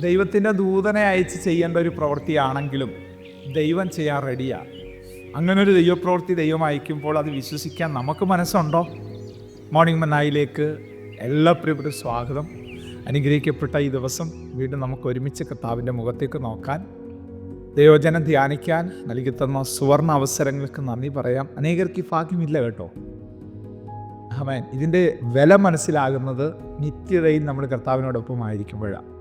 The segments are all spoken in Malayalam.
ദൈവത്തിന്റെ ദൂതനെ അയച്ച് ചെയ്യേണ്ട ഒരു പ്രവൃത്തിയാണെങ്കിലും ദൈവം ചെയ്യാൻ റെഡിയാണ് അങ്ങനെ ഒരു ദൈവപ്രവൃത്തി ദൈവം അയക്കുമ്പോൾ അത് വിശ്വസിക്കാൻ നമുക്ക് മനസ്സുണ്ടോ? മോർണിംഗ് മനായിലേക്ക് എല്ലാ പ്രിയപ്പെട്ട സ്വാഗതം. അനുഗ്രഹിക്കപ്പെട്ട ഈ ദിവസം വീണ്ടും നമുക്ക് ഒരുമിച്ച് കർത്താവിന്റെ മുഖത്തേക്ക് നോക്കാൻ ദൈവജനം ധ്യാനിക്കാൻ നൽകി തന്ന സുവർണ അവസരങ്ങൾക്ക് നന്ദി പറയാം. അനേകർക്ക് ഈ ഭാഗ്യമില്ല കേട്ടോ. ഹമേൻ ഇതിന്റെ വില മനസ്സിലാകുന്നത് നിത്യതയിൽ നമ്മൾ കർത്താവിനോടൊപ്പം ആയിരിക്കുമ്പോഴാണ്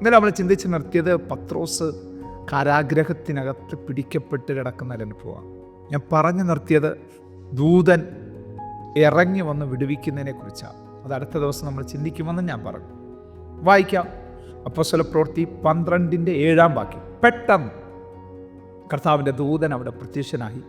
ഇന്നലെ നമ്മൾ ചിന്തിച്ച് നിർത്തിയത് പത്രോസ് കാരാഗ്രഹത്തിനകത്ത് പിടിക്കപ്പെട്ട് കിടക്കുന്ന അനുഭവമാണ്. ഞാൻ പറഞ്ഞു നിർത്തിയത് ദൂതൻ ഇറങ്ങി വന്ന് വിടുവിക്കുന്നതിനെ കുറിച്ചാണ്. അത് അടുത്ത ദിവസം നമ്മൾ ചിന്തിക്കുമെന്ന് ഞാൻ പറഞ്ഞു. വായിക്കാം. അപ്പോസ്തല പ്രവൃത്തി പന്ത്രണ്ടിന്റെ ഏഴാം വാക്യം. പെട്ടെന്ന് കർത്താവിന്റെ ദൂതൻ അവിടെ പ്രത്യക്ഷനായി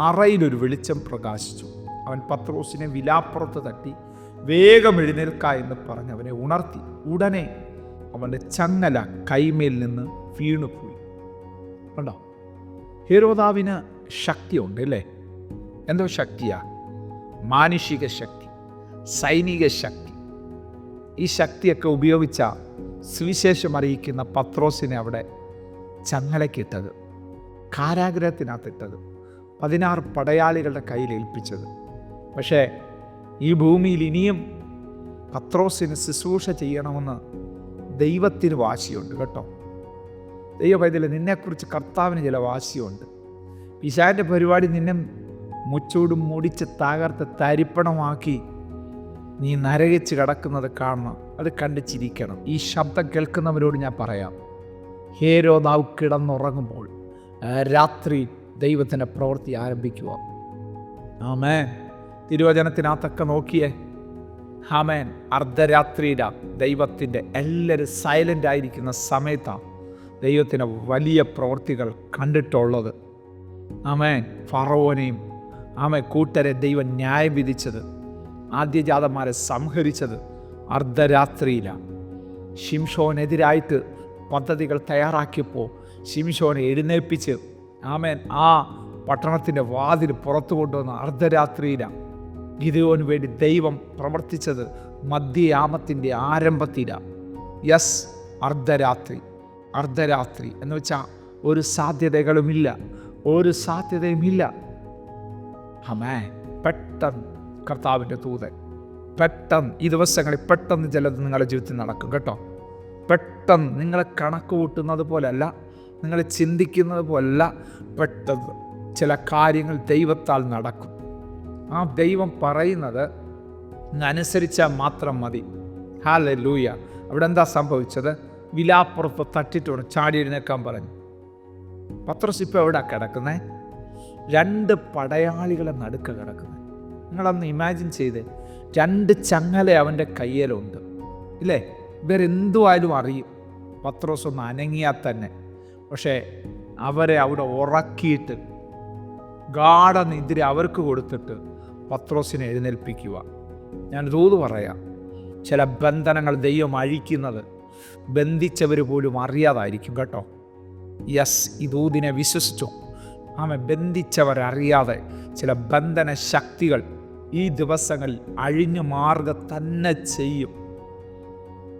അറയിലൊരു വെളിച്ചം പ്രകാശിച്ചു. അവൻ പത്രോസിനെ വിലാപ്പുറത്ത് തട്ടി വേഗം എഴുന്നേൽക്ക എന്ന് പറഞ്ഞ് അവനെ ഉണർത്തി. ഉടനെ അവന്റെ ചങ്ങല കൈമേൽ നിന്ന് വീണുപോയി. കണ്ടോ? ഹീരോദാവിന് ശക്തിയുണ്ട് അല്ലേ? എന്തോ ശക്തിയാ? മാനുഷിക ശക്തി സൈനിക ശക്തി. ഈ ശക്തിയൊക്കെ ഉപയോഗിച്ച സുവിശേഷം അറിയിക്കുന്ന പത്രോസിനെ അവിടെ ചങ്ങലക്കിട്ടത് കാരാഗ്രഹത്തിനകത്തിട്ടത് പതിനാറ് പടയാളികളുടെ കയ്യിൽ ഏൽപ്പിച്ചത്. പക്ഷേ ഈ ഭൂമിയിൽ ഇനിയും പത്രോസിന് ശുശ്രൂഷ ചെയ്യണമെന്ന് ദൈവത്തിന് വാശിയുണ്ട് കേട്ടോ. ദൈവപൈതൽ നിന്നെക്കുറിച്ച് കർത്താവിന് ചില വാശിയുണ്ട്. പിശാന്റെ പരിപാടി നിന്നെ മുച്ചൂടും മുടിച്ച് തകർത്ത് തരിപ്പണമാക്കി നീ നരകിച്ച് കിടക്കുന്നത് കാണണം. അത് കണ്ട് ചിരിക്കണം. ഈ ശബ്ദം കേൾക്കുന്നവരോട് ഞാൻ പറയാം. ഹേരോ നാവ് കിടന്നുറങ്ങുമ്പോൾ രാത്രി ദൈവത്തിന്റെ പ്രവൃത്തി ആരംഭിക്കുക. ആമേ തിരുവചനത്തിനകത്തൊക്കെ നോക്കിയേ. ആമേൻ. അർദ്ധരാത്രിയില ദൈവത്തിന്റെ എല്ലാവരും സൈലന്റ് ആയിരിക്കുന്ന സമയത്താണ് ദൈവത്തിന്റെ വലിയ പ്രവൃത്തികൾ കണ്ടിട്ടുള്ളത്. ആമേൻ. ഫറവോനെയും ആമേ കൂട്ടരെ ദൈവം ന്യായം വിധിച്ചത് ആദ്യജാതന്മാരെ സംഹരിച്ചത് അർദ്ധരാത്രിയിലാണ് ഷിംഷോനെതിരായിട്ട് പദ്ധതികൾ തയ്യാറാക്കിയപ്പോൾ ഷിംഷോനെ എഴുന്നേൽപ്പിച്ച് ആമേൻ ആ പട്ടണത്തിന്റെ വാതിൽ പുറത്തു കൊണ്ടുവന്ന അർദ്ധരാത്രിയിലാണ് ഗിരിയോന് വേണ്ടി ദൈവം പ്രവർത്തിച്ചത് മധ്യയാമത്തിന്റെ ആരംഭത്തിലാണ് യസ് അർദ്ധരാത്രി. അർദ്ധരാത്രി എന്ന് വെച്ചാൽ ഒരു സാധ്യതകളുമില്ല. ഒരു സാധ്യതയുമില്ല. ഹമേ പെട്ടെന്ന് കർത്താവിന്റെ തൂതൻ പെട്ടെന്ന് ഈ ദിവസങ്ങളിൽ പെട്ടെന്ന് ചിലത് നിങ്ങളുടെ ജീവിതത്തിൽ നടക്കും കേട്ടോ. പെട്ടെന്ന് നിങ്ങളെ കണക്ക് കൂട്ടുന്നത് പോലല്ല നിങ്ങൾ ചിന്തിക്കുന്നത് പോലല്ല. പെട്ടെന്ന് ചില കാര്യങ്ങൾ ദൈവത്താൽ നടക്കും. ആ ദൈവം പറയുന്നത് അനുസരിച്ചാൽ മാത്രം മതി. ഹാല ലൂയ അവിടെ എന്താ സംഭവിച്ചത്? വിലാപ്പുറത്ത് തട്ടിട്ടുണ്ട് ചാടി എഴുന്നേക്കാൻ പറഞ്ഞു. പത്രസ് ഇപ്പോൾ എവിടെ കിടക്കുന്നത് രണ്ട് പടയാളികളെ നടുക്ക കിടക്കുന്നത് നിങ്ങളന്ന് ഇമാജിൻ ചെയ്ത്. രണ്ട് ചങ്ങല അവന്റെ കയ്യിലുണ്ട്. ഇല്ലേ? ഇവരെന്തുമായാലും അറിയും. പത്രോസ് ഒന്ന് അനങ്ങിയാൽ തന്നെ. പക്ഷേ അവരെ അവിടെ ഉറക്കിയിട്ട് ഗാഠനിദ്ര അവർക്ക് കൊടുത്തിട്ട് പത്രോസിനെ എഴുന്നേൽപ്പിക്കുക. ഞാൻ ദൂത് പറയാം. ചില ബന്ധനങ്ങൾ ദൈവം അഴിക്കുന്നത് ബന്ധിച്ചവർ പോലും അറിയാതായിരിക്കും കേട്ടോ. യെസ് ദൂതിനെ വിശ്വസിച്ചു. ആമെ ബന്ധിച്ചവരറിയാതെ ചില ബന്ധന ശക്തികൾ ഈ ദിവസങ്ങളിൽ അഴിഞ്ഞു മാറുക തന്നെ ചെയ്യും.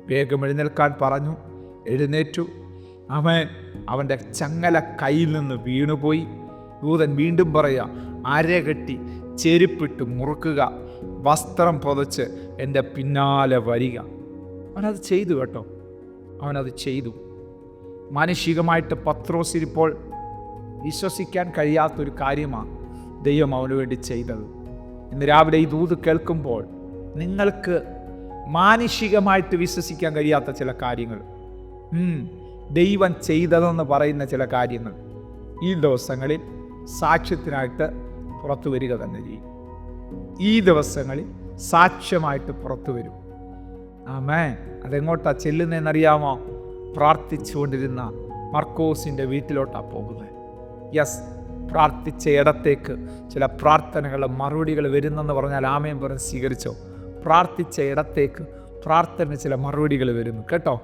വേഗം എഴുന്നേൽക്കാൻ പറഞ്ഞു. എഴുന്നേറ്റു. അവൻ അവന്റെ ചങ്ങല കയ്യിൽ നിന്ന് വീണുപോയി. ദൂതൻ വീണ്ടും പറയുക അരകെട്ടി ചെരുപ്പിട്ട് മുറുക്കുക വസ്ത്രം പുതച്ച് എന്റെ പിന്നാലെ വരിക. അവനത് ചെയ്തു കേട്ടോ. അവനത് ചെയ്തു. മാനുഷികമായിട്ട് പത്രോസിരിപ്പോൾ വിശ്വസിക്കാൻ കഴിയാത്തൊരു കാര്യമാണ് ദൈവം അവന് വേണ്ടി ചെയ്തത്. ഇന്ന് രാവിലെ ഈ ദൂത് കേൾക്കുമ്പോൾ നിങ്ങൾക്ക് മാനുഷികമായിട്ട് വിശ്വസിക്കാൻ കഴിയാത്ത ചില കാര്യങ്ങൾ. ദൈവം ചെയ്തതെന്ന് പറയുന്ന ചില കാര്യങ്ങൾ. ഈ ദിവസങ്ങളിൽ സാക്ഷ്യത്തിനായിട്ട് പുറത്തു വരിക തന്നെ ചെയ്യും. ഈ ദിവസങ്ങളിൽ സാക്ഷ്യമായിട്ട് പുറത്തു വരും. ആമേ അതെങ്ങോട്ടാ ചെല്ലുന്നതെന്നറിയാമോ പ്രാർത്ഥിച്ചുകൊണ്ടിരുന്ന മർക്കോസിന്റെ വീട്ടിലോട്ടാണ് പോകുന്നത്. യെസ് പ്രാർത്ഥിച്ച ഇടത്തേക്ക് ചില പ്രാർത്ഥനകളുടെ മറുപടികൾ വരുന്നെന്ന് പറഞ്ഞാൽ ആമയം പറഞ്ഞ് സ്വീകരിച്ചോ? പ്രാർത്ഥിച്ച ഇടത്തേക്ക് പ്രാർത്ഥന ചില മറുപടികൾ വരുന്നു. കേട്ടോ?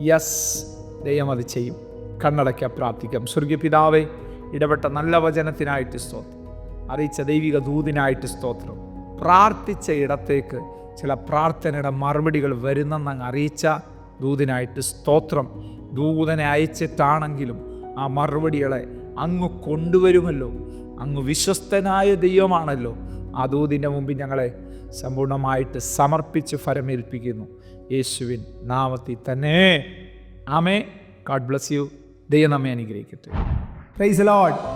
യെസ് ദൈവം അത് ചെയ്യും. കണ്ണടയ്ക്കാൻ പ്രാർത്ഥിക്കാം. സ്വർഗീയ പിതാവേ ഇടപെട്ട നല്ല വചനത്തിനായിട്ട് സ്തോത്രം. അറിയിച്ച ദൈവിക ദൂതിനായിട്ട് സ്തോത്രം. പ്രാർത്ഥിച്ച ഇടത്തേക്ക് ചില പ്രാർത്ഥനയുടെ മറുപടികൾ വരുന്നെന്ന് അങ്ങ് അറിയിച്ച ദൂതിനായിട്ട് സ്തോത്രം. ദൂതനെ അയച്ചിട്ടാണെങ്കിലും ആ മറുപടികളെ അങ്ങ് കൊണ്ടുവരുമല്ലോ. അങ്ങ് വിശ്വസ്തനായ ദൈവമാണല്ലോ. ആ ദൂതിന്റെ മുമ്പിൽ ഞങ്ങളെ സമ്പൂർണമായിട്ട് സമർപ്പിച്ച് ഫലമേൽപ്പിക്കുന്നു യേശുവിൻ നാമത്തിൽ തന്നെ. ആമേ ഗാഡ് ബ്ലസ് യു ദൈവം നമ്മെ അനുഗ്രഹിക്കട്ടെ. Price load